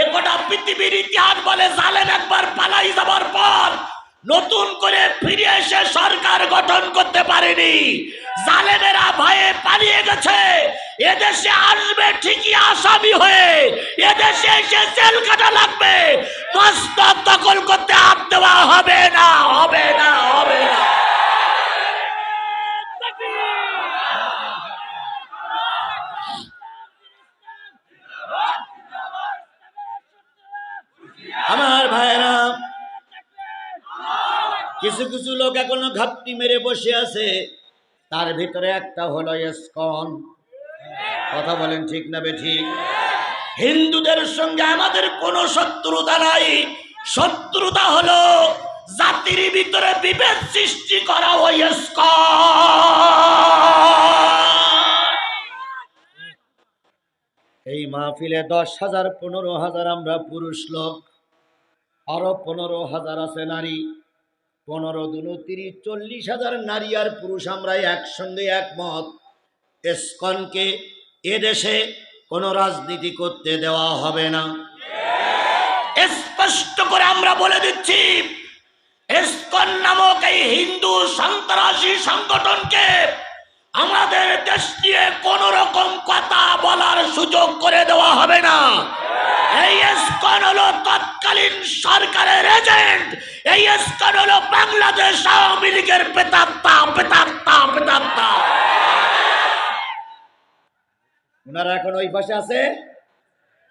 এ গোটা পৃথিবীর ইতিহাস বলে জালেম একবার পালাই যাবার পর নতুন করে ফিরে এসে সরকার গঠন করতে পারেনি। জালেমেরা ভয়ে পালিয়ে গেছে। এদেশে আসবে ঠিকই আসামি হয়ে। এদেশে এসে জেল কাটা লাগবে। মস্তক দখল করতে হাত দেওয়া হবে না হবে না হবে না। কিছু কিছু লোক এখনও ঘাপটি মেরে বসে আছে। তার ভিতরে একটা হলো ইসকন। কথা বলেন ঠিক না ঠিক? হিন্দুদের সঙ্গে আমাদের কোনো শত্রুতা নাই। শত্রুতা হলো জাতির ভিতরে বিভেদ সৃষ্টি করা ওই এই মাহফিলে দশ হাজার, পনেরো হাজার আমরা পুরুষ লোক। আরও পনেরো হাজার আছে নারী। পনেরো দুনো তিরিশ চল্লিশ হাজার নারী আর পুরুষ আমরা একসঙ্গে একমত। এসকনকে এদেশে কোনো রাজনীতি করতে দেওয়া হবে না। স্পষ্ট করে আমরা বলে দিচ্ছি, এসকন নামক এই হিন্দু সন্ত্রাসী সংগঠনকে আমাদের দেশ নিয়ে কোন রকম কথা বলার সুযোগ করে দেওয়া হবে না। এই এসকন হলো তৎকালীন সরকারের এজেন্ট। এই এসকন হলো বাংলাদেশ আওয়ামী লীগের পেতাত্তা পেতাত্তা পেতাত্তা ওনারা এখন ওই পাশে আছে,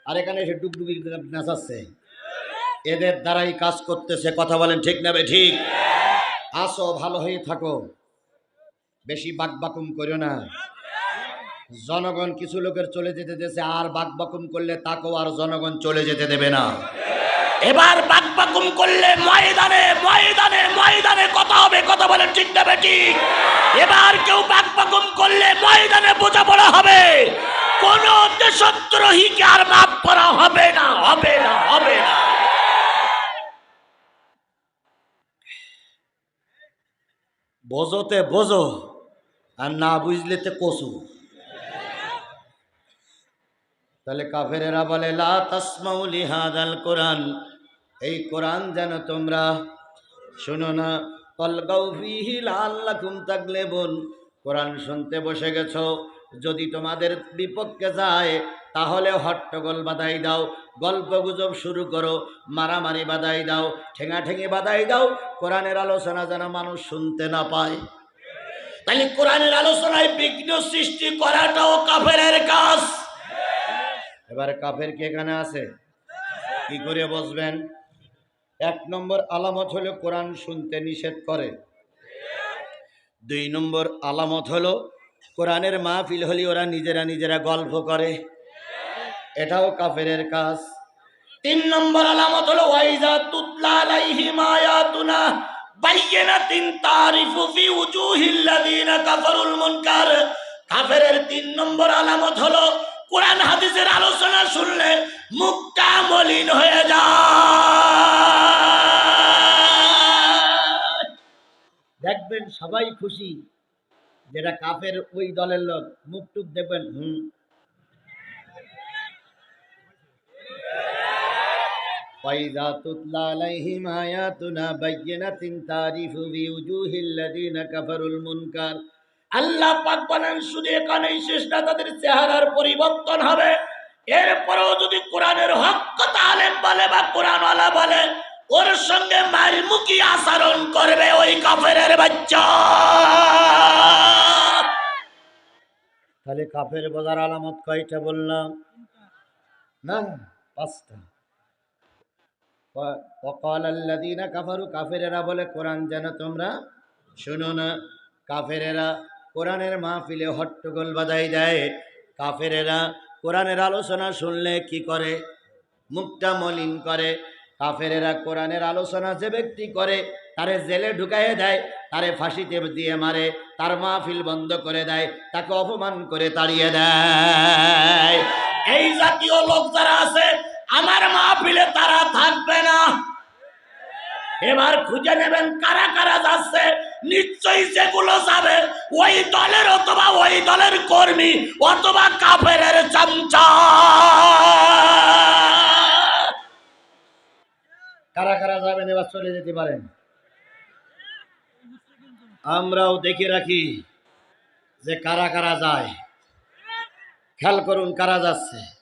আর এখানে এসে ডুগডুগি নাচাচ্ছে। এদের দ্বারাই কাজ করতেছে, কথা বলেন ঠিক না ঠিক? আসো, ভালো হয়ে থাকো। বেশি বাকবাকুম করো না। জনগণ কিছু লোকের চলে যেতে দেশে আর বাকবাকুম করলে তাকেও আর জনগণ চলে যেতে দেবে না। এবার বাকবাকুম করলে ময়দানে ময়দানে ময়দানে কথা হবে, কথা বলেন ঠিক না ঠিক এবার কেউ বাকবাকুম করলে ময়দানে বোঝাপড়া হবে। কোন দেশদ্রোহীকে আর মাফ করা হবে না হবে না হবে না। বোঝোতে বোঝো। আর না বুঝলে তে কসু। তাহলে কাফেরেরা বলে, লা কোরআন। এই কোরআন যেন তোমরা শোনো না। কলগাউ ফিহি লাল্লাকুম তাগলেবুন। কোরআন শুনতে বসে গেছো। যদি তোমাদের বিপক্ষে যায়, তাহলে হট্টগোল বাদাই দাও, গল্প গুজব শুরু করো, মারামারি বাদাই দাও ঠেঙা ঠেঙে বাদাই দাও, কোরআনের আলোচনা যেন মানুষ শুনতে না পায়। তাহলে কোরআনের আলোচনায় বিঘ্ন সৃষ্টি করাটাও কাফেরের কাজ। এবার কাফের কি এখানে আছে? কি করে বসবেন? এক নম্বর আলামত হলো কোরআন শুনতে নিষেধ করে। দুই নম্বর আলামত হলো কোরআনের মাহফিল হলে ওরা নিজেরা নিজেরা গল্প করে। এটাও কাফেরের কাজ। তিন নম্বর আলামত হলো ওয়াইজা তুতলা আলাইহিম আয়াতুনা। ফি কাফেরের তিন নম্বর আলামত হলো হাদিসের আলোচনা শুনলে মুখটা মলিন হয়ে যায়। দেখবেন সবাই খুশি, যেটা কাফের ওই দলের লোক, মুখ টুক দেখবেন, হুম। وإذا تتلى عليهم آياتنا بينات تعرف في وجوه الذين كفروا المنكر আল্লাহ পাক বলেন শুধু এখানেই শেষ না তাদের চেহারার পরিবর্তন হবে এরপরেও যদি কোরআনের হক কথা আলেম বলে বা কোরআন আলা বলে ওর সঙ্গে মারমুখী আচরণ করবে ওই কাফেরের বাচ্চা তাহলে কাফের বোঝার আলামত কয়টা বললাম না পাঁচটা অকাল আল্লাদিনা কাফারু, কাফেরেরা বলে, কোরআন যেন তোমরা শুনো না। কাফেরেরা কোরআনের মাহফিলে হট্টগোল বাদাই দেয়। কাফেরেরা কোরআনের আলোচনা শুনলে কি করে? মুখটা মলিন করে। কাফেরেরা কোরআনের আলোচনা যে ব্যক্তি করে, তারে জেলে ঢুকাইয়ে দেয়, তারে ফাঁসিতে দিয়ে মারে, তার মাহফিল বন্ধ করে দেয়, তাকে অপমান করে তাড়িয়ে দেয়। এই জাতীয় লোক যারা আছে আমার মাহফিলে তারা থাকবে না। এবার খুঁজে নেবেন কারা কারা যাচ্ছে। নিশ্চয়ই যেগুলো যাবে, ওই দলের অথবা ওই দলের কর্মী অথবা কাফের চামচা। কারা কারা যাবেন এবার চলে যেতে পারেন। আমরাও দেখে রাখি যে কারা কারা যায়। খেয়াল করুন কারা যাচ্ছে।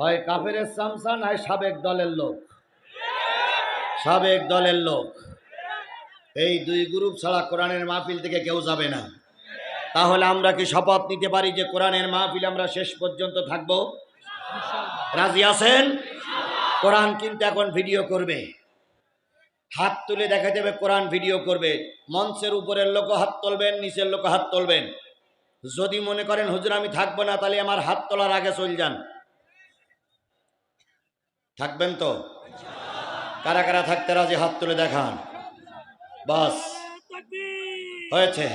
হয় কাফেরের সামসা নয় সাবেক দলের লোক। সাবেক দলের লোক। এই দুই গ্রুপ ছাড়া কোরআনের মাহফিল থেকে কেউ যাবে না। তাহলে আমরা কি শপথ নিতে পারি যে কোরআনের মাহফিল আমরা শেষ পর্যন্ত থাকব? রাজি আছেন? কোরআন কিন্তু এখন ভিডিও করবে। হাত তুলে দেখা যাবে কোরআন ভিডিও করবে। মঞ্চের উপরের লোক হাত তুলবেন, নিচের লোক হাত তুলবেন। যদি মনে করেন, হুজুর, আমি থাকব না, তাহলে আমার হাত তোলার আগে চল যান। থাকবেন তো? কারা কারা থাকতে রাজি? হাত তুলে দেখান। বাস। হয়েছে।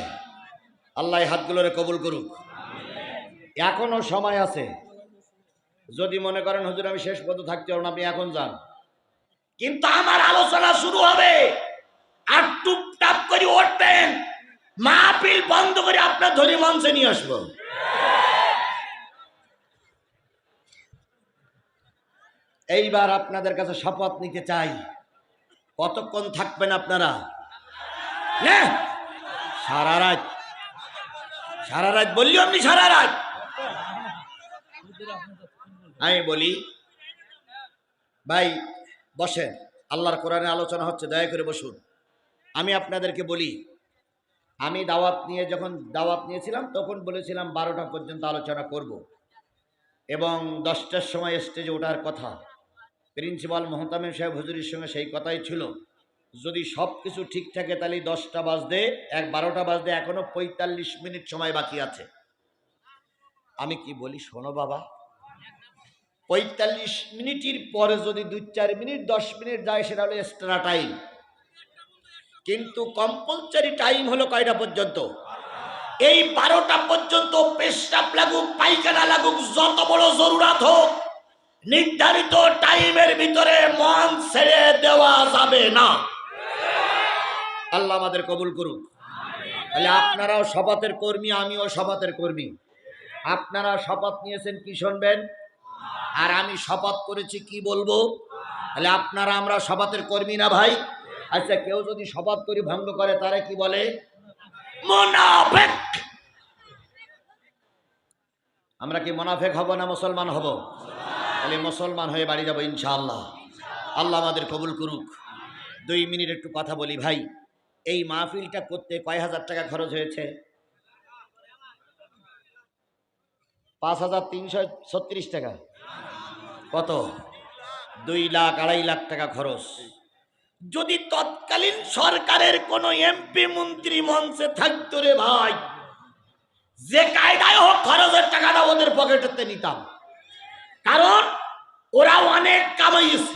আল্লাহ এই হাতগুলোরে কবুল করুক। এখনও সময় আছে। যদি মনে করেন, হুজুর, আমি শেষ পর্যন্ত থাকতে পারব আপনি এখন যান। কিন্তু আমার আলোচনা শুরু হবে। আর টুপটাপ করে উঠবেন মাহফিল বন্ধ করে আপনার ধরে মঞ্চে নিয়ে আসব। এইবার আপনাদের কাছে শপথ নিতে চাই। কতক্ষণ থাকবেন আপনারা? সারা রাত। সারা রাত বললি আপনি সারা রাত। আমি বলি, ভাই, বসেন। আল্লাহর কোরআনে আলোচনা হচ্ছে, দয়া করে বসুন। আমি আপনাদেরকে বলি, আমি দাওয়াত নিয়ে যখন দাওয়াত নিয়েছিলাম, তখন বলেছিলাম বারোটা পর্যন্ত আলোচনা করব। এবং দশটার সময় স্টেজে ওঠার কথা। প্রিন্সিপাল মোহতামিম সাহেব হুজুরির সঙ্গে সেই কথাই ছিল। যদি সব কিছু ঠিক থাকে তাহলে দশটা বাজতে, এক বারোটা বাজতে এখনও পঁয়তাল্লিশ মিনিট সময় বাকি আছে। আমি কি বলি, শোনো বাবা, পঁয়তাল্লিশ মিনিটের পরে যদি দুই চার মিনিট, দশ মিনিট যায়, সেটা হলো এক্সট্রা টাইম কিন্তু কম্পালসারি টাইম হলো কয়টা পর্যন্ত? এই বারোটা পর্যন্ত পেশাব লাগুক, পায়খানা লাগুক, যত বড় জরুরাত হোক নির্ধারিত টাইমের ভিতরে মন ছেড়ে দেওয়া যাবে না। আল্লাহ আমাদের কবুল করুক। তাহলে আপনারাও শপথের কর্মী, আমিও শপথের কর্মী। আপনারা শপথ নিয়েছেন, কি শুনবেন? আর আমি শপথ করেছি, কি বলব? তাহলে আপনারা আমরা শপথের কর্মী না ভাই? আচ্ছা কেউ যদি শপথ করি, ভঙ্গ করে, তারা কি বলে? আমরা কি মোনাফেক হব না মুসলমান হব? তাহলে মুসলমান হয়ে বাড়ি যাব ইনশাআল্লাহ। আল্লাহ আমাদের কবুল করুক। দুই মিনিট একটু কথা বলি ভাই। এই মাহফিলটা করতে কয় হাজার টাকা খরচ হয়েছে? পাঁচ হাজার তিনশো ছত্রিশ টাকা। কত? দুই লাখ আড়াই লাখ টাকা খরচ। যদি তৎকালীন সরকারের কোন এমপি মন্ত্রী মঞ্চে থাকতো রে ভাই, যে কায়দায় হোক খরচের টাকাটা ওদের পকেটেতে নিতাম। কারণ ওরা অনেক কামাইছে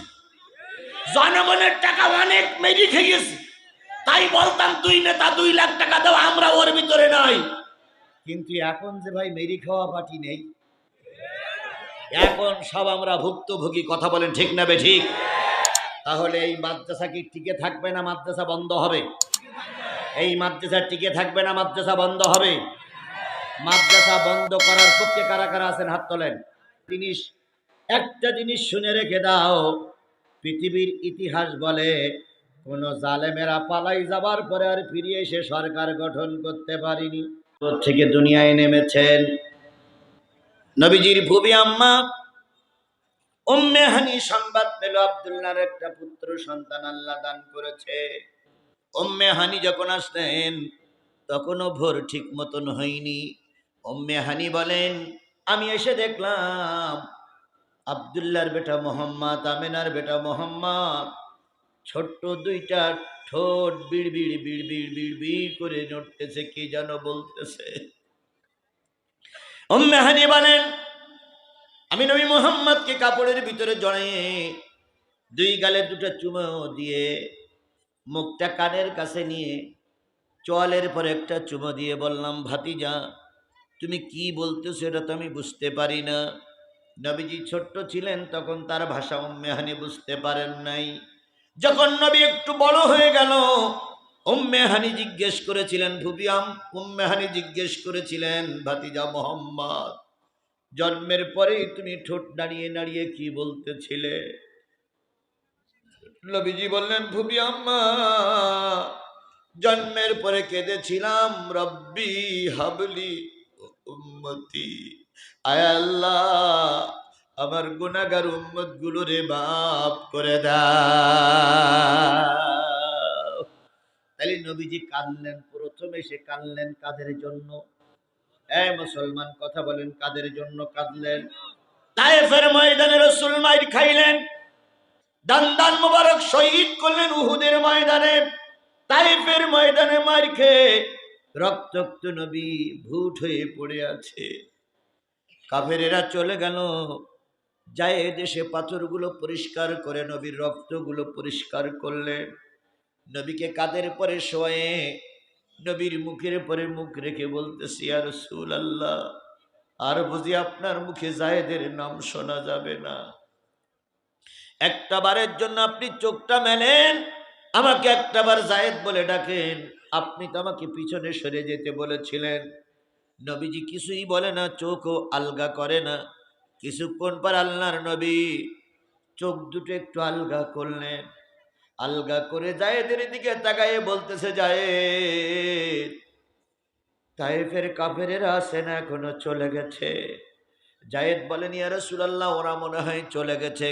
জনগণের টাকা অনেক মেরি খেয়েছে তাই বলতাম, দুই নেতা দুই লাখ টাকা দাও, আমরা ওর ভিতরে নাই। কিন্তু এখন যে ভাই মেরি খাওয়া পার্টি নেই। এখন সব আমরা ভুক্তভোগী, কথা বলেন ঠিক না ঠিক তাহলে এই মাদ্রাসা কি টিকে থাকবে না মাদ্রাসা বন্ধ হবে? এই মাদ্রাসা টিকে থাকবে না মাদ্রাসা বন্ধ হবে? মাদ্রাসা বন্ধ করার পক্ষে কারা কারা আছেন হাত তোলেন? জিনিস একটা জিনিস শুনে রেখে দাও। পৃথিবীর ইতিহাস বলে, কোন জালেমেরা পালাই যাবার পরে আর ফিরে এসে সরকার গঠন করতে পারিনি। থেকে দুনিয়ায় নেমেছেন নবীজির ভুবি আম্মা। উম্মে হানি সংবাদ পেল, আব্দুল্লাহর একটা পুত্র সন্তান আল্লাহ দান করেছে। উম্মে হানি যখন আসতেন তখনও ভোর ঠিক মতন হয়নি। উম্মে হানি বলেন, আমি এসে দেখলাম আবদুল্লাহর বেটা মোহাম্মদ, আমেনার বেটা মোহাম্মদ। ছোট্ট দুইটা ঠোঁট বিড় বিড় বিড় বিড় বিড় বিড় করে নড়তেছে, কি যেন বলতেছে। উম্মে হানি বলেন, আমি নবী মোহাম্মদকে কাপড়ের ভিতরে জড়িয়ে দুই গালে দুটো চুমো দিয়ে মুখটা কানের কাছে নিয়ে চলের পর একটা চুমো দিয়ে বললাম, ভাতিজা, তুমি কি বলতেছো এটা তো আমি বুঝতে পারি না। নবীজি ছোট্ট ছিলেন, তখন তার ভাষা উম্মেহানি বুঝতে পারেন নাই। যখন নবী একটু বড় হয়ে গেল উম্মেহানি জিজ্ঞেস করেছিলেন ভুবিয়াম উম্মেহানি জিজ্ঞেস করেছিলেন, ভাতিজা মোহাম্মদ, জন্মের পরেই তুমি ঠোঁট নাড়িয়ে নাড়িয়ে কি বলতেছিলে? নবীজি বললেন, ভুবি আম্মা, জন্মের পরে কেঁদেছিলাম, রব্বি হাবলি উম্মতি। আল্লাহ, আমার গুনাগার উম্মত গুলোরে মাফ করে দাও। নবীজি কাঁদলেন, প্রথমে সে কাঁদলেন কাদের জন্য? এ মুসলমান, কথা বলেন, কাদের জন্য কাঁদলেন? তায়েফের ময়দানে রসুল মাইর খাইলেন দান দান মুবারক শহীদ করলেন উহুদের ময়দানে। তাইফের ময়দানে মার খেয়ে রক্তাক্ত নবী ভুট হয়ে পড়ে আছে। কাফেরেরা চলে গেল। যায় দেশে পাথরগুলো পরিষ্কার করে, নবীর রক্তগুলো পরিষ্কার করলেন নবীকে কাদের পরে শোয়ে? নবীর মুখের পরে মুখ রেখে বলতেছি আর সুল আল্লাহ আর বুঝি আপনার মুখে জায়েদের নাম শোনা যাবে না। একটা বারের জন্য আপনি চোখটা মেলেন, আমাকে একটা বার জায়েদ বলে ডাকেন। আপনি তো আমাকে পিছনে সরে যেতে বলেছিলেন। নবীজি কিছুই বলে না, চোখও আলগা করে না। কিছুক্ষণ পর আল্লাহর নবী চোখ দুটো একটু আলগা করলেন। আলগা করে জায়েদের দিকে তাকায়ে বলতেছে, জায়েদ তাইফের কাফেরেরা আসে না এখনও চলে গেছে। জায়েদ বলেন, ইয়া রাসূলুল্লাহ, ওরা মনে হয় চলে গেছে।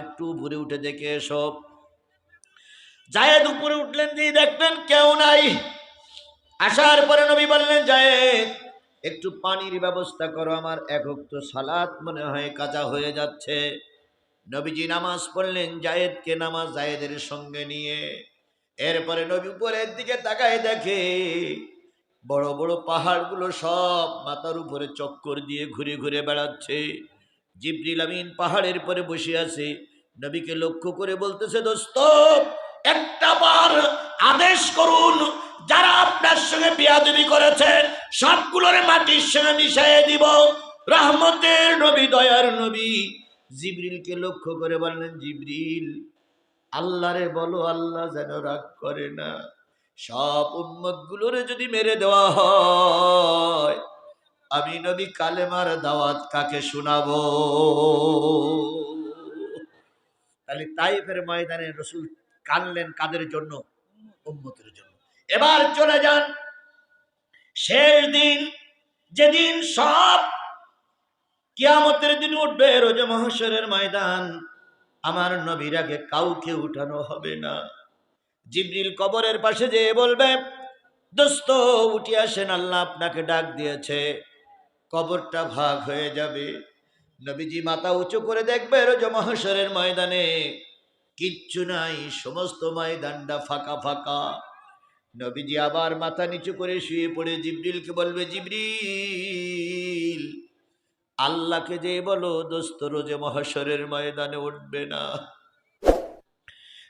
একটু উপরে উঠে দেখে এসব জায়েদ উপরে উঠলেন, দিয়ে দেখলেন কেউ নাই। আসার পরে নবী বললেন, জায়েদ একটু পানির ব্যবস্থা করো, আমার একক তো সালাত মনে হয় কাজা হয়ে যাচ্ছে। নবীজি নামাজ পড়লেন জায়েদকে নামাজ জায়েদের সঙ্গে নিয়ে। এরপরে নবী উপরের দিকে তাকায় দেখে, বড় বড় পাহাড়গুলো সব মাথার উপরে চক্কর দিয়ে ঘুরে ঘুরে বেড়াচ্ছে। জিবরিল আমিন পাহাড়ের পরে বসে আছে। নবীকে লক্ষ্য করে বলতেছে, দোস্ত একটা বার আদেশ করুন, যারা আপনার সঙ্গে বিয়াদবি করেছে, সবগুলোরে মাটির সঙ্গে মিশিয়ে দিব। রহমতের নবী, দয়ার নবী। জিবরিলকে লক্ষ্য করে বললেন, জিবরিল, আল্লাহরে বলো, আল্লাহ যেন রাগ করে না। সব উম্মত গুলোরে যদি মেরে দেওয়া হয়, আমি নবী কালেমার দাওয়াত কাকে শোনাবো? তাহলে তাইফের ময়দানে রসুল কানলেন কাদের জন্য? উম্মতের জন্য। এবার চলে যান। শেষ দিন, যেদিন সব কিয়ামতের দিন উঠবে, রোজ মহাশরের ময়দান, আমার নবীর আগে কাউকে উঠানো হবে না। জিবরিল কবরের পাশে যেয়ে বলবে, দোস্ত উঠে আসেন, আল্লাহ আপনাকে ডাক দিয়েছে। কবরটা ভাগ হয়ে যাবে। নবীজি মাথা উঁচু করে দেখবে, রোজ মহাশরের ময়দানে কিচ্ছু নাই, সমস্ত ময়দানটা ফাঁকা ফাঁকা। নবীজি আবার মাথা নিচু করে শুয়ে পড়ে জিবরিলকে বলবে, জিবরিল, আল্লাহকে যে বলো, দোস্ত রোজে মহাশরের ময়দানে উঠবে না।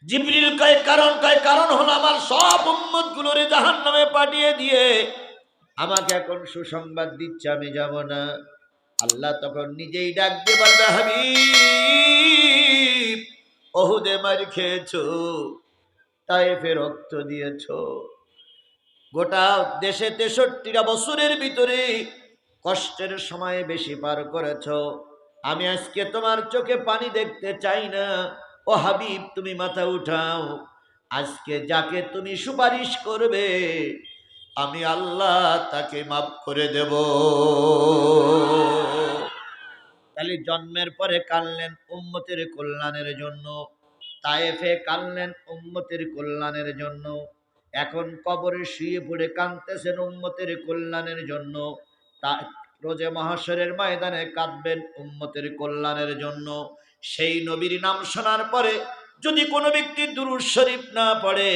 জিবরিল কয় কারণ কয় কারণ হলো আমার সব উম্মত গুলোরে জাহান নামে পাঠিয়ে দিয়ে, আমাকে এখন সুসংবাদ দিচ্ছে, আমি যাব না। আল্লাহ তখন নিজেই ডাক দিয়ে বলবে, হাবিব ওহুদে মার খেয়েছো তাইফে রক্ত দিয়েছ। গোটা দেশে তেষট্টিটা বছরের ভিতরে কষ্টের সময় বেশি পার করেছ। আমি আজকে তোমার চোখে পানি দেখতে চাই না। ও হাবিব, তুমি মাথা উঠাও। আজকে যাকে তুমি সুপারিশ করবে, আমি আল্লাহ তাকে মাফ করে দেব। তাহলে জন্মের পরে কানলেন উম্মতের কল্যাণের জন্য। তায়েফে কানলেন উম্মতের কল্যাণের জন্য। এখন কবরে শুয়ে পড়ে কাঁদতেছেন উম্মতের কল্যাণের জন্য। তা রোজে মহাশরের ময়দানে কাঁদবেন উম্মতের কল্যাণের জন্য। সেই নবীর নাম শোনার পরে যদি কোনো ব্যক্তি দুরুদ শরীফ না পড়ে,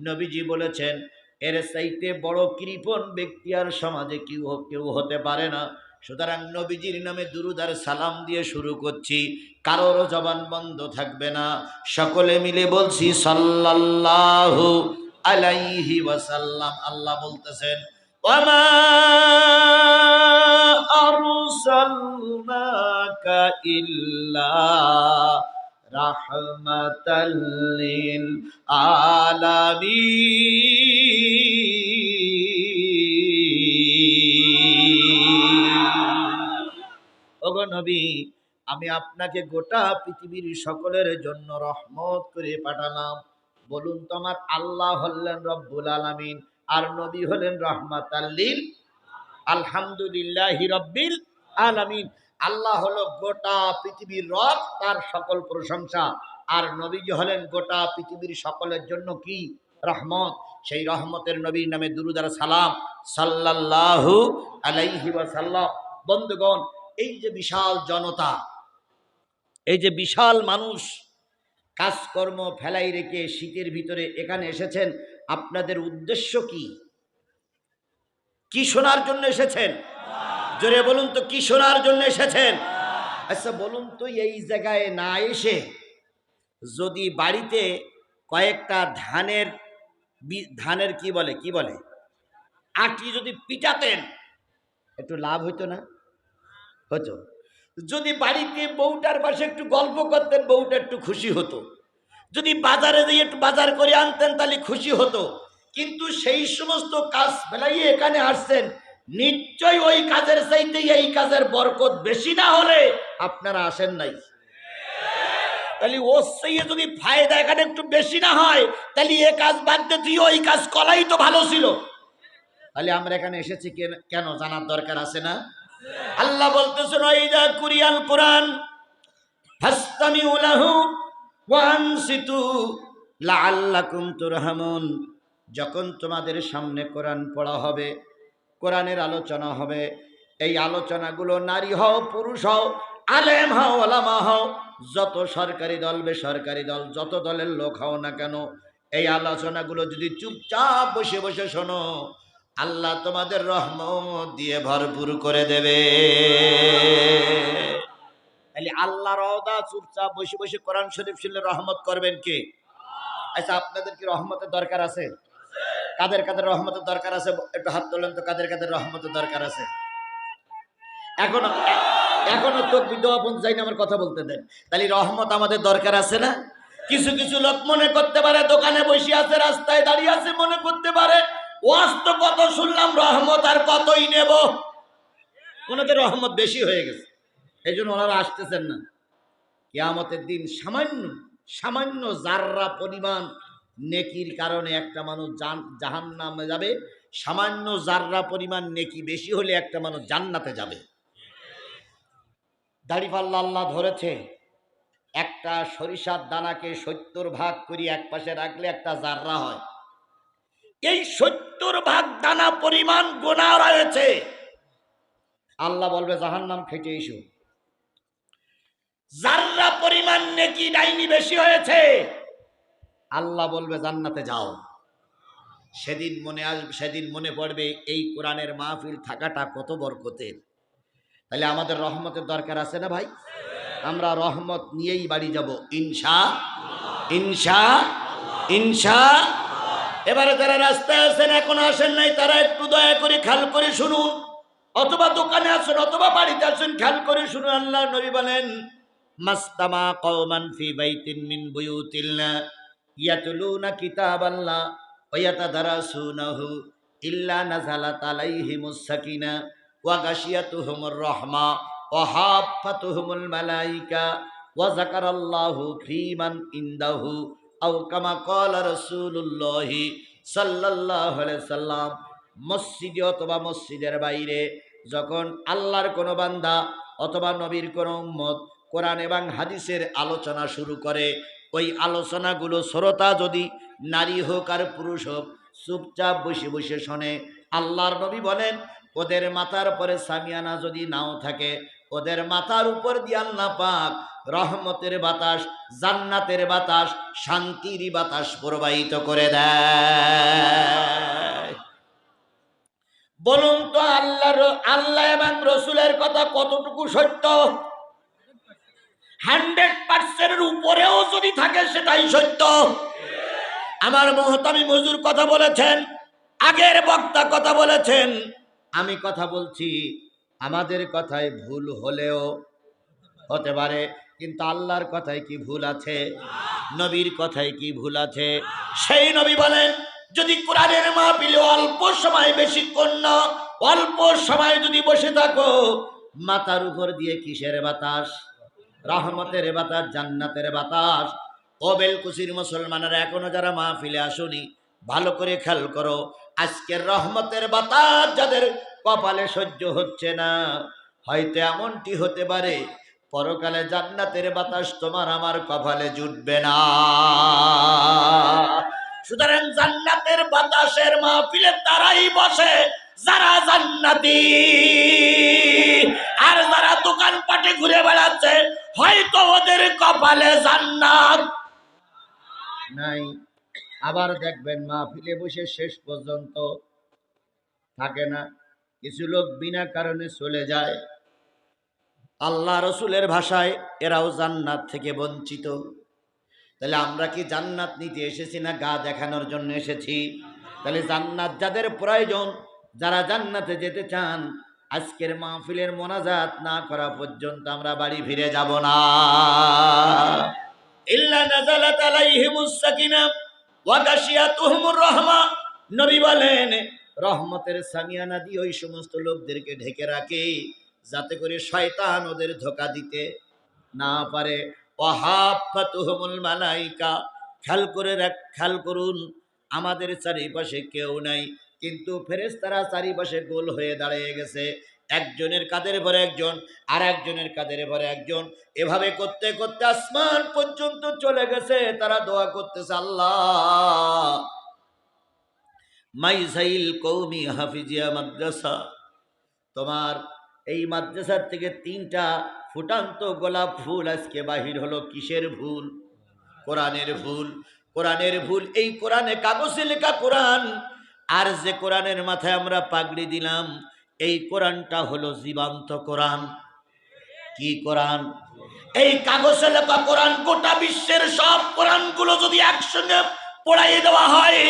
নবীজি বলেছেন, এর চাইতে বড় কৃপণ ব্যক্তি আর সমাজে কেউ কেউ হতে পারে না। সুতরাং নবীজির নামে দুরুদার সালাম দিয়ে শুরু করছি। কারোরও জবান বন্ধ থাকবে না। সকলে মিলে বলছি, সাল্লাল্লাহু আলাইহি ওয়াসাল্লাম। আল্লাহ বলতেছেন, ওয়ামা আরসালনাকা নবী, আমি আপনাকে গোটা পৃথিবীর সকলের জন্য রহমত করে পাঠালাম। বলুন তো আমার আল্লাহ হলেন রব্বুল আলামিন, আর নবী হলেন রহমাত আল্লিল আলহামদুলিল্লাহ রব্বিল আলামিন। আল্লাহ হলো গোটা পৃথিবীর রব, তার সকল প্রশংসা। আর নবীজি হলেন গোটা পৃথিবীর সকলের জন্য কি রহমত? সেই রহমতের নবীর নামে দুরুদার সালাম সাল্লাল্লাহু আলাইহি ওয়াসাল্লাম। বন্ধুগণ এই যে বিশাল জনতা, এই যে বিশাল মানুষ কাজকর্ম ফেলাই রেখে শীতের ভিতরে এখানে এসেছেন, আপনাদের উদ্দেশ্য কি? কি শোনার জন্য এসেছেন? জোরে বলুন তো, কি শোনার জন্য এসেছেন? আচ্ছা বলুন তো, এই জায়গায় না এসে যদি বাড়িতে কয়েকটা ধানের ধানের কি বলে কি বলে? আটি যদি পিটাতেন, একটু লাভ হইতো না? হতো। যদি বাড়িতে বউটার পাশে একটু গল্প করতেন, বউটা একটু খুশি হতো। যদি বাজারে দিয়ে একটু বাজার করে আনতেন, তাহলে খুশি হতো। কিন্তু সেই সমস্ত কাজ ফেলাইয়ে এখানে আসছেন, নিশ্চয় ওই কাজের চাইতে এই কাজের বরকত বেশি না হলে আপনারা আসেন নাই। তাহলে ওর সেই যদি ফায়দা এখানে একটু বেশি না হয়, তাহলে এ কাজ বাদ দিয়ে তুই ওই কাজ কলাই তো ভালো ছিল। তাহলে আমরা এখানে এসেছি কেন জানার দরকার আছে না? আল্লাহ বলতেছেন ওইদা কুরিয়াল কোরআন, ফাস্তামিউ লাহু ওয়ানসিতু লাআল্লাকুম তুরহামুন। যখন তোমাদের সামনে কোরআন পড়া হবে, কোরআনের আলোচনা হবে, এই আলোচনাগুলো নারী হও, পুরুষ হও, আলেম হও, ওলামা হও, যত সরকারি দল, বেসরকারি দল, যত দলের লোক হও না কেন, এই আলোচনাগুলো যদি চুপচাপ বসে বসে শোনো আল্লাহ তোমাদের রহমত দিয়ে ভরপুর করে দেবে। তাহলে আল্লাহ রওদা চুপচাপ বসে বসে কোরআন শরীফ শুনলে রহমত করবেন কে? আচ্ছা আপনাদের কি রহমতের দরকার আছে? কাদের কাদের রহমতের দরকার আছে? একটু হাত তোলেন তো, কাদের কাদের রহমতের দরকার আছে? এখনও এখনও তো বিধবা যাইনি আমার কথা বলতে দেন। তাহলে রহমত আমাদের দরকার আছে না? কিছু কিছু লোক মনে করতে পারে দোকানে বসে আছে, রাস্তায় দাঁড়িয়ে আছে, মনে করতে পারে। ওয়াজ কত শুনলাম, রহমত আর কতই নেব? ওনাদের রহমত বেশি হয়ে গেছে। এই জন্য ওনারা আসতেছেন না। কেয়ামতের দিন সামান্য সামান্য জাররা পরিমাণ নেকির কারণে একটা মানুষ জাহান নামে যাবে, সামান্য জাররা পরিমাণ নেকি বেশি হলে একটা মানুষ জান্নাতে যাবে। দাড়িপাল্লা আল্লাহ ধরেছে, একটা সরিষার দানাকে সত্তর ভাগ করি এক পাশে রাখলে একটা জাররা হয়। এই সত্তর ভাগ দানা পরিমাণ গোনা রয়েছে। আল্লাহ বলবে জাহান্নাম খেটে এসো। জাররা পরিমাণ নেকি ডাইনি বেশি হয়েছে আল্লাহ বলবে জান্নাতে যাও। সেদিন মনে আসবে সেদিন মনে পড়বে এই কোরআনের মাহফিল থাকাটা কত বরকতের। তাহলে আমাদের রহমতের দরকার আছে না ভাই? আমরা রহমত নিয়েই বাড়ি যাব ইনশা ইনশা ইনশা। এবারে যারা রাস্তায় আছেন, এখন আসেন নাই, তারা একটু দয়া করে খেয়াল করে শুনুন। অথবা দোকানে আসুন, অথবা বাড়িতে আসুন, খেয়াল করে শুনুন। আল্লাহ নবী বলেন মাস্তামা কওমান ফি বাইতিন মিন বুয়ুতিল্লাহ, ইয়াতলুনা কিতাবাল্লাহ ওয়া ইয়াতাদারাসুনাহু ইল্লা নাযালাত আলাইহিমুস সাকিনা, ওয়া গাশিয়াতুহুমুর রাহমা, ওয়া হাফাতুহুমুল মালাইকা, ওয়া যাকারাল্লাহু ফীমান ইনদাহু মসজিদে অথবা মসজিদের বাইরে, যখন আল্লাহর কোনো বান্দা অথবা নবীর কোনো উম্মত কোরআন এবং হাদিসের আলোচনা শুরু করে, ওই আলোচনাগুলো শ্রোতা যদি নারী হোক আর পুরুষ হোক, চুপচাপ বসে বসে শোনে। আল্লাহর নবী বলেন, ওদের মাথার পরে সামিয়ানা যদি নাও থাকে ওদের মাথার উপর দিয়ে আল্লাহ পাক রহমতের বাতাস, জান্নাতের বাতাস, শান্তির বাতাস প্রবাহিত করে দেয়। বলুন তো আল্লাহর, আল্লাহ এবং রসুলের কথা কতটুকু সত্য? হান্ড্রেড পার্সেন্টের উপরেও যদি থাকে সেটাই সত্য। আমার মহতামি মজুর কথা বলেছেন, আগের বক্তা কথা বলেছেন। আমি কথা বলছি আমাদের কথায় ভুল হলেও হতে পারে, কিন্তু আল্লাহর কথায় কি ভুল আছে? নবীর কথায় কি ভুল আছে? সেই নবী বলেন, যদি কোরআনের মাহফিলে অল্প সময় বেশিক্ষণ না অল্প সময় যদি বসে থাকো, মাথার উপর দিয়ে কিসের বাতাস? রহমতের বাতাস, জান্নাতের বাতাস? ও বেলকুশির মুসলমানেরা এখনও যারা মাহফিলে আসুনি, ভালো করে খেয়াল করো, আজকের রহমতের বাতাস যাদের কপালে সহ্য হচ্ছে না। হয়তো এমনটি হতে পারে, পরকালে জান্নাতের বাতাস তোমার আমার কপালে জুটবে না। সুতরাং জান্নাতের বাতাসের মাহফিলে তারাই বসে, যারা জান্নাতি। আর যারা দোকান পাটে ঘুরে বেড়াচ্ছে, হয়তো ওদের কপালে জান্নাত নাই। আবার দেখবেন মাহফিলে বসে শেষ পর্যন্ত থাকে না। কিছু লোক বিনা কারণে চলে যায়। আল্লাহ রসুলের ভাষায় এরাও জান্নাত থেকে বঞ্চিত। তাহলে আমরা কি জান্নাত নিতে এসেছি না গা দেখানোর জন্য এসেছি? তাহলে জান্নাত যাদের প্রয়োজন, যারা জান্নাতে যেতে চান, আজকের মাহফিলের মোনাজাত না করা পর্যন্ত আমরা বাড়ি ফিরে যাব না। নবী বলেন রহমতের সামিয়ানা দিয়ে ওই সমস্ত লোকদেরকে ঢেকে রাখে, যাতে করে শয়তান ওদের ধোকা দিতে না পারে। মালাইকা, খেয়াল করে রাখ, খেয়াল করুন, আমাদের চারিপাশে কেউ নাই, কিন্তু ফেরেশতারা চারিপাশে গোল হয়ে দাঁড়িয়ে গেছে। একজনের কাদের পরে একজন, আর একজনের কাদের পরে একজন। এভাবে করতে করতে আসমান পর্যন্ত চলে গেছে, তারা দোয়া করতেছে, আল্লাহ! মাইসাইল কৌমি হাফিজিয়া মাদ্রাসা। তোমার এই মাদ্রাসার থেকে তিনটা ফুটান্ত গোলাপ ফুল আজকে বাহির হলো, কিসের ভুল? কোরআনের ভুল। কোরআনের ভুল, এই কোরআনে কাগজে লেখা কোরআন। আর যে কোরআনের মাথায় আমরা পাগড়ি দিলাম, এই কোরআনটা হলো জীবান্ত কোরআন। কি কোরআন? এই কাগজে লেখা কোরআন গোটা বিশ্বের সব কোরআনগুলো যদি একসঙ্গে পড়াইয়ে দেওয়া হয়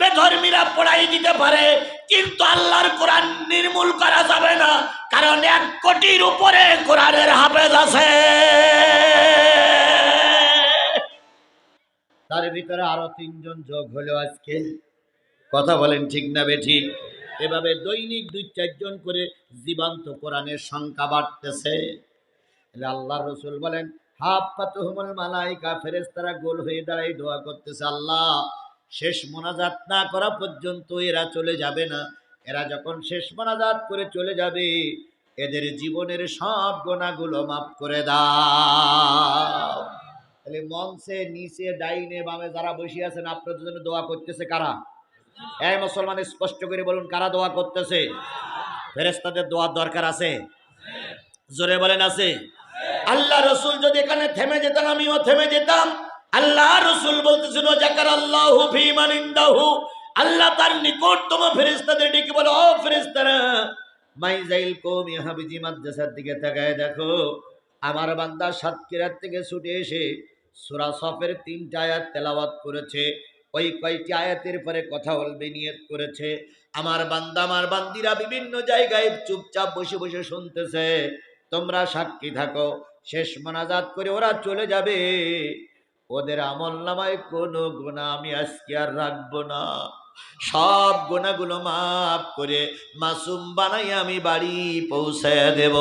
বেধর্মীরা পড়াই দিতে পারে, কিন্তু আল্লাহর কোরআন নির্মূল করা যাবে না, কারণ এক কোটির উপরে কোরআনের হাফেজ আছে। তার ভিতরে আরও তিনজন যোগ হলো আজকে। কথা বলেন ঠিক না বে ঠিক এভাবে দৈনিক দুই চারজন করে জীবন্ত কোরআনের সংখ্যা বাড়তেছে। আল্লাহ রসুল বলেন হাফ পাতুহমুল মালাইকা, ফেরেশতারা গোল হয়ে দাঁড়াই দোয়া করতেছে আল্লাহ। শেষ মোনাজাত না করা পর্যন্ত এরা চলে যাবে না। এরা যখন শেষ মোনাজাত করে চলে যাবে, এদের জীবনের সব গোনাগুলো মাফ করে দাও। তাহলে মঞ্চে, নিচে, ডাইনে, বামে যারা বসে আছেন, আপনাদের জন্য দোয়া করতেছে কারা? এই মুসলমান, স্পষ্ট করে বলুন, কারা দোয়া করতেছে? ফেরেস্তাদের দোয়ার দরকার আছে? জোরে বলেন, আছে। আল্লাহ রসুল যদি এখানে থেমে যেতাম আমিও থেমে যেতাম। আল্লাহ রসুল বলতেছিল জাকার আল্লাহ ফিমানিন্দাহু আল্লাহ তার নিকটতম ফেরেস্তাদের ডেকে বলো, ও ফেরেস্তারা মাইজাইল কৌমি হাবিজি মাদ্রাসার দিকে তাকায় দেখো। আমার বান্দা সাতক্ষীরার থেকে ছুটে এসে সুরা সফের তিনটা আয়াত তেলাওয়াত করেছে। ওই কয়টি আয়াতের পরে কথা বলবে, নিয়ত করেছে। আমার বান্দা, আমার বান্দিরা বিভিন্ন জায়গায় চুপচাপ বসে বসে শুনতেছে। তোমরা সাক্ষী থাকো, শেষ মোনাজাত করে ওরা চলে যাবে। ওদের আমল নামায় কোনো গুণা আমি আজকে আর রাখব না। সব গুণাগুলো মাফ করে মাসুম বানাই আমি বাড়ি পৌঁছায় দেব।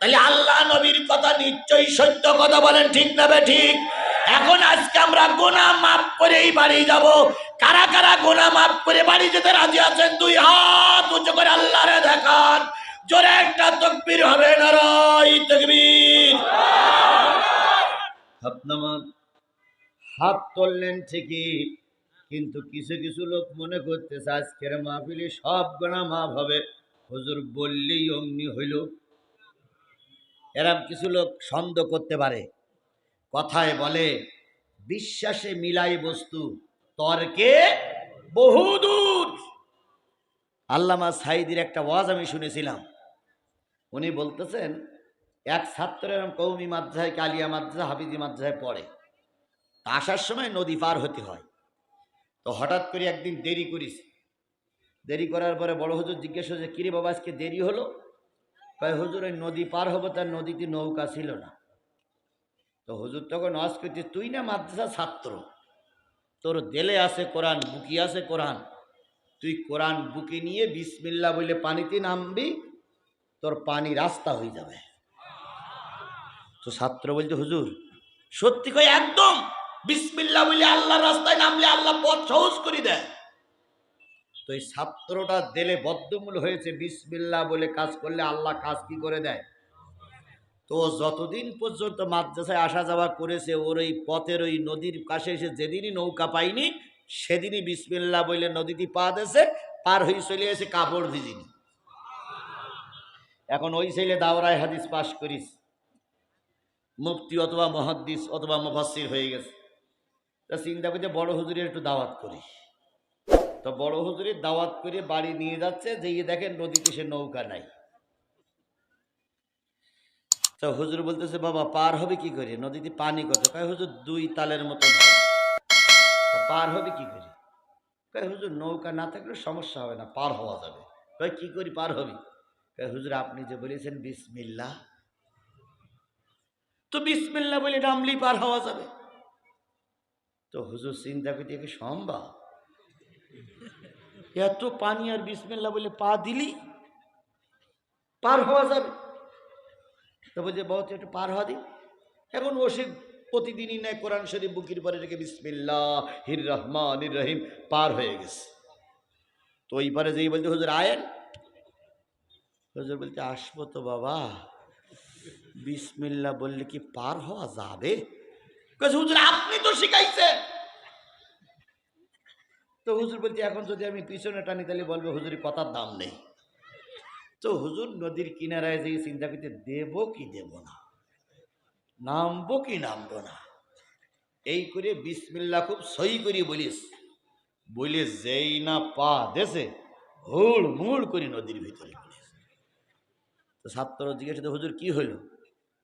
তাহলে আল্লাহ নবীর কথা নিশ্চয়ই সত্য কথা বলেন, ঠিক না বে ঠিক? এখন আজকে আমরা গোনা মাফ করেই বাড়ি যাব। কারা কারা গোনা মাফ করে বাড়ি যেতে রাজি আছেন? দুই হাত উঁচু করে আল্লাহরে দেখান। জোরে একটা তকবীর হবে নারাই তকবীর। আপনার হাত তুললেন ঠিকই, কিন্তু কিছু কিছু লোক মনে করতেছে আজকের মাহফিলে সব গোনা মাফ হবে। হুজুর বললেই অমনি হইল। এরম কিছু লোক সন্দেহ করতে পারে। কথায় বলে, বিশ্বাসে মিলাই বস্তু, তর্কে বহুদূর। আল্লামা সাইদির একটা ওয়াজ আমি শুনেছিলাম। উনি বলতেছেন এক ছাত্র এরকম কৌমি মাদ্রাসায়, কালিয়া মাদ্রাসা, হাফিজি মাদ্রাসায় পড়ে। তা আসার সময় নদী পার হতে হয়। তো হঠাৎ করে একদিন দেরি করিস দেরি করার পরে বড় হুজুর জিজ্ঞেস হচ্ছে কিরে বাবা, আজকে দেরি হলো? কয়, হুজুর, ওই নদী পার হব তার নদীতে নৌকা ছিল না। তো হুজুর তখন ওয়াজ করছে, তুই না মাদ্রাসা ছাত্র? তোর দেলে আছে কোরআন, বুকি আছে কোরআন। তুই কোরআন বুকে নিয়ে বিসমিল্লা বলে পানিতে নামবি, তোর পানি রাস্তা হয়ে যাবে। তো ছাত্র বলছে, হুজুর, সত্যি কই একদম? বিসমিল্লা বলে আল্লাহ রাস্তায় নামলে আল্লাহ পথ সহজ করে দেয়। তো এই ছাত্রটা দিলে বদ্ধমূল হয়েছে বিসমিল্লা বলে কাজ করলে আল্লাহ কাজ কি করে দেয়? তো যতদিন পর্যন্ত মাদ্রাসায় আসা যাওয়া করেছে, ওর ওই পথের ওই নদীর কাছে এসে যেদিনই নৌকা পাইনি সেদিনই বিসমিল্লা বলে নদীটি পা দেছে পার হয়ে চলে এসে কাপড় ভিজিনি। এখন ওই ছেলে দাওরায় হাদিস পাশ করিস। মুফতি অথবা মহাদ্দিস অথবা মুফাসসির হয়ে গেছে। তা চিন্তা করতে বড় হুজুরের একটু দাওয়াত করি। তো বড় হুজুরের দাওয়াত করে বাড়ি নিয়ে যাচ্ছে যে ইয়ে দেখেন নদীতে সে নৌকা নাই। তো হুজুর বলতেছে, বাবা, পার হবে কি করে? নদীতে পানি কত? কয়, হুজুর, দুই তালের মতো পার হবে কি করে? কয়, হুজুর, নৌকা না থাকলে সমস্যা হবে না, পার হওয়া যাবে। কয়, কি করি, পার হবি? কয়, হুজুর, আপনি যে বলেছেন, বিসমিল্লাহ। তো বিসমিল্লাহ বলে নামলেই পার হওয়া যাবে। তো হুজুর চিন্তা করতে কি সম্ভব? এত পানি আর বিসমিল্লাহ বলে পা দিলি, পার হওয়া যাবে। তো বলছে বহুত একটু পার হওয়া দি। এখন ও সে প্রতিদিনই নেয় কোরআন শরীফ বুকির পরে রেখে বিসমিল্লা হির রহমান রহিম পার হয়ে গেছে। তো ওই পারে যেই বলছে, হুজুর আয়েন। হুজুর বলতে আসব তো বাবা। বিসমিল্লাহ বললে কি পার হওয়া যাবে? হুজুর, আপনি তো শিখাইছেন। তো হুজুর বলছে, এখন যদি আমি পিছনে টানি, তাহলে বলবে, হুজুরের কথার দাম নেই। তো হুজুর নদীর কিনারায় যে চিন্তা করতে দেব কি দেব না? নামবো কি নামবো না? এই করে বিসমিল্লা খুব সই করি বলিস। বলে যেই না পা দেশে হুড় মুড় করে নদীর ভিতরে তো ছাত্র জিজ্ঞেস হুজুর, কি হলো?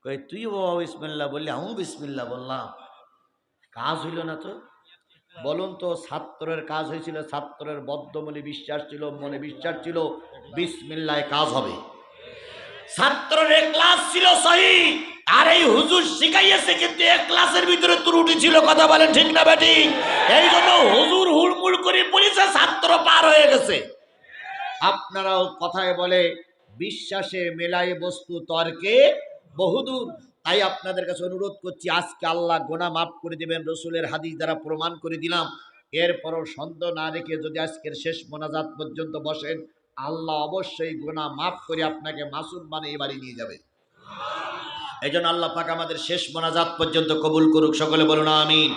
কই তুই বাবা বিসমিল্লা বললি, আমিও বিসমিল্লা বললাম। কাজ হইল না তো বলুন তো, ছাত্রের কাজ হয়েছিল, ছাত্রের বদ্ধমূলে বিশ্বাস ছিল, মনে বিশ্বাস ছিল, বিসমিল্লায় কাজ হবে। ছাত্রের ক্লাস ছিল সহি, আর এই হুজুর শিখাইয়েছে, কিন্তু এক ক্লাসের ভিতরে ত্রুটি ছিল, কথা বলেন ঠিক না বেটি? এই জন্য হুজুর হুড়মুড় করে পড়েছে ছাত্র পার হয়ে গেছে। আপনারাও কথায় বলে, বিশ্বাসে মেলায় বস্তু তর্কে বহুদূর। তাই আপনাদের কাছে অনুরোধ করছি, আজকে আল্লাহ গোনা মাফ করে দেবেন, রসুলের হাদিস দ্বারা প্রমাণ করে দিলাম। এরপরও সন্দেহ না রেখে যদি আজকের শেষ মোনাজাত পর্যন্ত বসেন, আল্লাহ অবশ্যই গোনা মাফ করে আপনাকে মাসুম মানে এই বাড়ি নিয়ে যাবে। এই জন্য আল্লাহ পাক আমাদের শেষ মোনাজাত পর্যন্ত কবুল করুক, সকলে বলুন আমিন।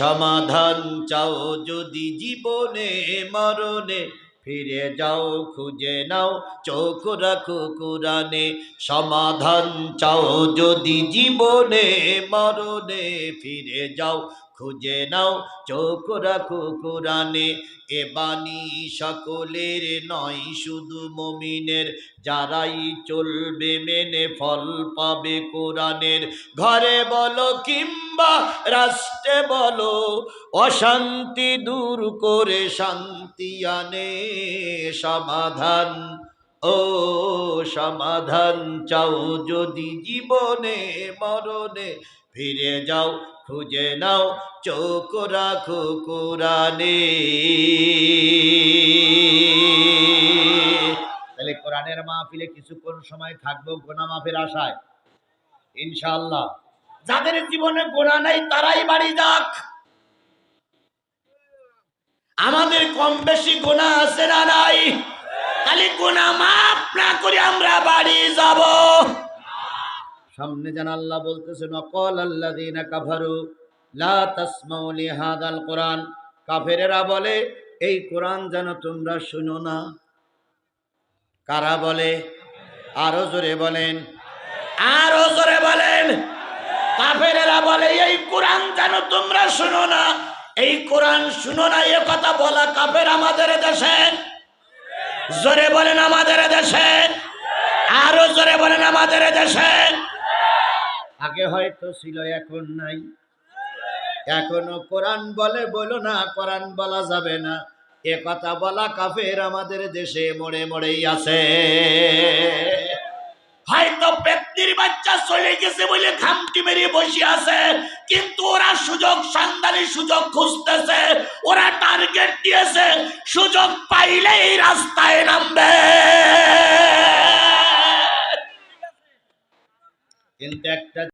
সমাধান চাও যদি জীবনে, মরণে ফিরে যাও, খুঁজে নাও, চোখ রাখো কোরআনে। সমাধান চাও যদি জীবনে, মরণে ফিরে যাও, খুঁজে নাও, চোখ রাখো কোরআনে। এ বাণী সকলের নয়, শুধু মমিনের। যারাই চলবে, মেনে ফল পাবে কোরআনের। ঘরে বলো কিংবা রাষ্ট্রে বলো, অশান্তি দূর করে শান্তি আনে, সমাধান। ও সমাধান চাও যদি জীবনে, মরণে ফিরে যাও, খুঁজে নাও, চোখ রাখো কোরআনে। তাহলে কোরআনের মাহফিলে কিছুক্ষণ সময় থাকব গোনা মাফের আশায় ইনশাল্লাহ যাদের জীবনে গোনা নাই, তারাই বাড়ি যাক। আমাদের কম বেশি গোনা আছে না নাই? খালি গোনা মাফ না করে আমরা বাড়ি যাব। সামনে যেন আল্লাহ বলতেছেন অকল আল্লাযীনা কাফারু লা তাসমাউ লিহাদাল কোরআন। কাফেরেরা বলে এই কোরআন যেন তোমরা শুনো না। কারা বলে? আরও জোরে বলেন। আরও জোরে বলেন। কাফেরেরা বলে এই কোরআন যেন তোমরা শুনো না। এই কোরআন শুনো না এ কথা বলা কাফের আমাদের দেশে। জোরে বলেন আমাদের দেশে। আরও জোরে বলেন আমাদের দেশে। আগে হয়তো ছিল এখন নাই। এখনও কোরআন বলে বলো না কোরআন বলা যাবে না। এ কথা বলা কাফের আমাদের দেশে মোড়ে মোড়েই আছে। হয়তো ব্যক্তির বাচ্চা চলে গেছে বলে খামটি মেরে বসে আছে। কিন্তু ওরা সুযোগ সন্ধানী সুযোগ খুঁজতেছে, ওরা টার্গেট দিয়েছে, সুযোগ পাইলেই রাস্তায় নামবে। কিন্তু একটা